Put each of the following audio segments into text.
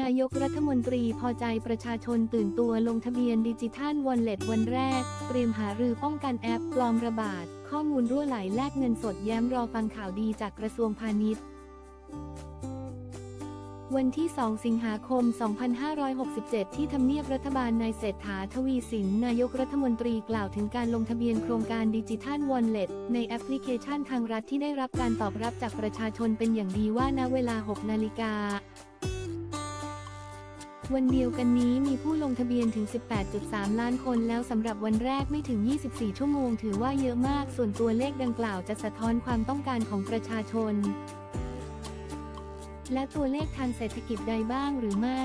นายกรัฐมนตรีพอใจประชาชนตื่นตัวลงทะเบียนดิจิทัลวอลเล็ตวันแรก เตรียมหารือป้องกันแอปปลอมระบาด ข้อมูลรั่วไหลแลกเงินสดแย้มรอฟังข่าวดีจากกระทรวงพาณิชย์วันที่ 2 สิงหาคม 2567 ที่ทำเนียบรัฐบาลนายเศรษฐาทวีสิน นายกรัฐมนตรีกล่าวถึงการลงทะเบียนโครงการดิจิทัลวอลเล็ตในแอปพลิเคชันทางรัฐที่ได้รับการตอบรับจากประชาชนเป็นอย่างดีว่าณเวลา 6 นาฬิกา วันเดียวกันนี้มีผู้ลงทะเบียนถึง 18.3 ล้านคนแล้วสำหรับวันแรกไม่ถึง 24 ชั่วโมงถือว่าเยอะมาก ส่วนตัวเลขดังกล่าวจะสะท้อนความต้องการของประชาชน และตัวเลขทางเศรษฐกิจใดบ้างหรือไม่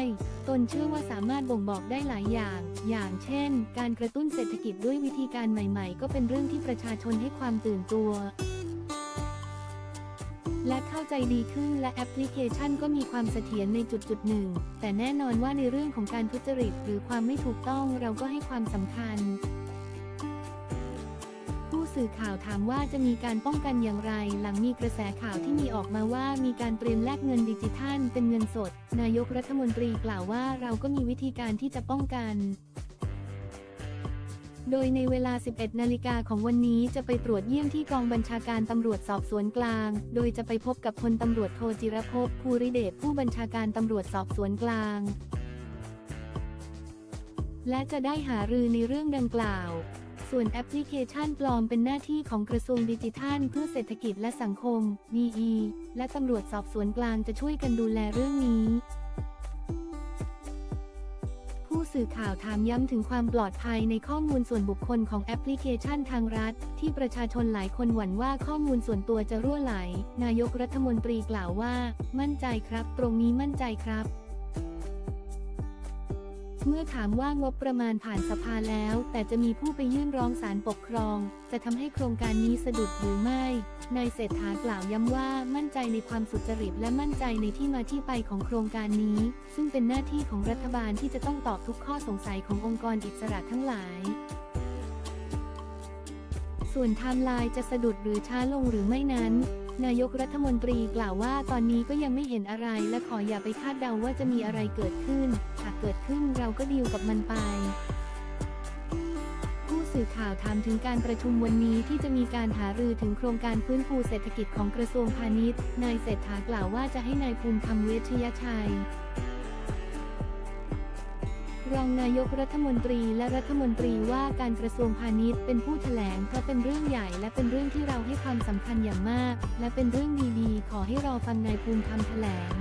ตนเชื่อว่าสามารถบ่งบอกได้หลายอย่าง อย่างเช่น การกระตุ้นเศรษฐกิจด้วยวิธีการใหม่ ๆ ก็เป็นเรื่องที่ประชาชนให้ความตื่นตัว และเข้าใจดีขึ้นและแอปพลิเคชันก็มีความเสถียรในจุดจุดหนึ่ง แต่แน่นอนว่าในเรื่องของการทุจริตหรือความไม่ถูกต้องเราก็ให้ความสำคัญ ผู้สื่อข่าวถามว่าจะมีการป้องกันอย่างไร หลังมีกระแสข่าวที่มีออกมาว่ามีการเตรียมแลกเงินดิจิทัล เป็นเงินสด นายกรัฐมนตรีกล่าวว่าเราก็มีวิธีการที่จะป้องกัน โดยในเวลา 11 นาฬิกาของวันนี้จะไปตรวจเยี่ยมที่กองบัญชาการตำรวจสอบสวนกลาง โดยจะไปพบกับพลตำรวจโทจิรภพภูริเดชผู้บัญชาการตำรวจสอบสวนกลาง และจะได้หารือในเรื่องดังกล่าว ส่วนแอปพลิเคชันปลอมเป็นหน้าที่ของกระทรวงดิจิทัลเพื่อเศรษฐกิจและสังคม DE และตำรวจสอบสวนกลางจะช่วยกันดูแลเรื่องนี้ สื่อข่าวถามย้ำถึงความปลอดภัยในข้อมูลส่วนบุคคลของแอปพลิเคชันทางรัฐ ที่ประชาชนหลายคนหวั่นว่าข้อมูลส่วนตัวจะรั่วไหล นายกรัฐมนตรีกล่าวว่า มั่นใจครับ ตรงนี้มั่นใจครับ เมื่อถามว่างบประมาณผ่านสภาแล้ว แต่จะมีผู้ไปยื่นร้องศาลปกครอง จะทำให้โครงการนี้สะดุดหรือไม่ นายเศรษฐากล่าวย้ำว่ามั่นใจในความสุจริตและมั่นใจในที่มาที่ไปของโครงการนี้ ซึ่งเป็นหน้าที่ของรัฐบาลที่จะต้องตอบทุกข้อสงสัยขององค์กรอิสระทั้งหลาย ส่วนไทม์ไลน์จะสะดุดหรือช้าลงหรือไม่นั้น นายกรัฐมนตรีกล่าวว่าตอนนี้ก็ยังไม่เห็นอะไร และขออย่าไปคาดเดาว่าจะมีอะไรเกิดขึ้น หากเกิดขึ้นเราก็ดีลกับมันไป ผู้สื่อข่าวถามถึงการประชุมวันนี้ที่จะมีการหารือถึงโครงการฟื้นฟูเศรษฐกิจของกระทรวงพาณิชย์ นายเศรษฐากล่าวว่าจะให้นายภูมิคำเวชยชัย รองนายกรัฐมนตรีและรัฐมนตรีว่าการกระทรวงพาณิชย์เป็นผู้แถลงเพราะเป็นเรื่องใหญ่และเป็นเรื่องที่เราให้ความสำคัญอย่างมาก และเป็นเรื่องดีๆ ขอให้รอฟังนายภูมิธรรมแถลง